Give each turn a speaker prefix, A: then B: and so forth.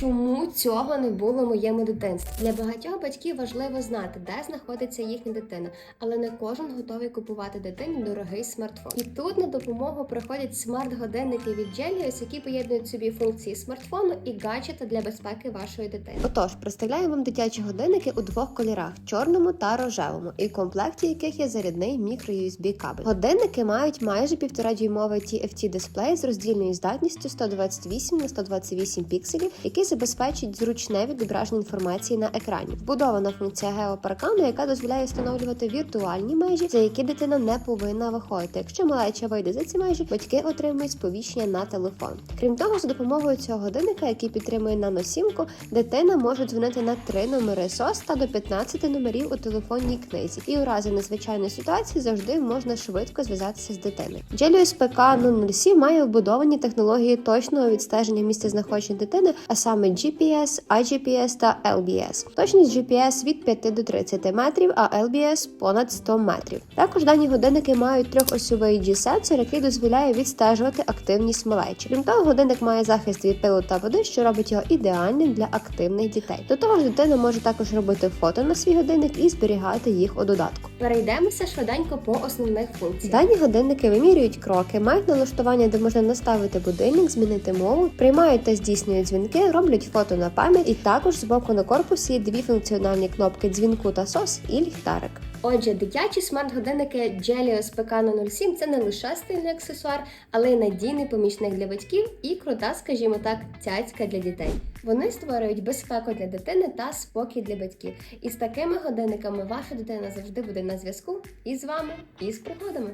A: чому цього не було в моєму дитинстві. Для багатьох батьків важливо знати, де знаходиться їхня дитина, але не кожен готовий купувати дитині дорогий смартфон. І тут на допомогу приходять смарт-годинники від Gelios, які поєднують собі функції смартфону і гаджета для безпеки вашої дитини. Отож, представляю вам дитячі годинники у двох кольорах чорному та рожевому, і в комплекті яких є зарядний мікро-USB кабель. Годинники мають майже півтора дюймовий TFT дисплей з роздільною здатністю 128 на 128 пікселів, який забезпечить зручне відображення інформації на екрані. Вбудована функція геопаркану, яка дозволяє встановлювати віртуальні межі, за які дитина не повинна виходити. Якщо малеча вийде за ці межі, батьки отримують сповіщення на телефон. Крім того, за допомогою цього годинника, який підтримує наносімку, дитина може дзвонити на три номери СОС та до 15 номерів у телефонній книзі. І у разі надзвичайної ситуації завжди можна швидко зв'язатися з дитиною. Gelios PK 007 має вбудовані технології точного відстеження місця знаходження дитини, а саме GPS, iGPS та LBS. Точність GPS від 5 до 30 метрів, а LBS понад 100 метрів. Також дані годинники мають трьохосьовий G-сенсор, який дозволяє відстежувати активність малечі. Крім того, годинник має захист від пилу та води, що робить його ідеальним для активних дітей. До того ж, дитина може також робити фото на свій годинник і зберігати їх у додатку. Перейдемося швиденько по основних функціях. Дані годинники вимірюють кроки, мають налаштування, де можна наставити будильник, змінити мову, приймають та здійснюють дзвінки, роблять фото на пам'ять, і також збоку на корпусі є дві функціональні кнопки дзвінку та сос і ліхтарик. Отже, дитячі смарт-годинники Gelios PK 07 це не лише стильний аксесуар, але й надійний помічник для батьків і крута, скажімо так, цяцька для дітей. Вони створюють безпеку для дитини та спокій для батьків. І з такими годинниками ваша дитина завжди буде на зв'язку і з вами, і з пригодами.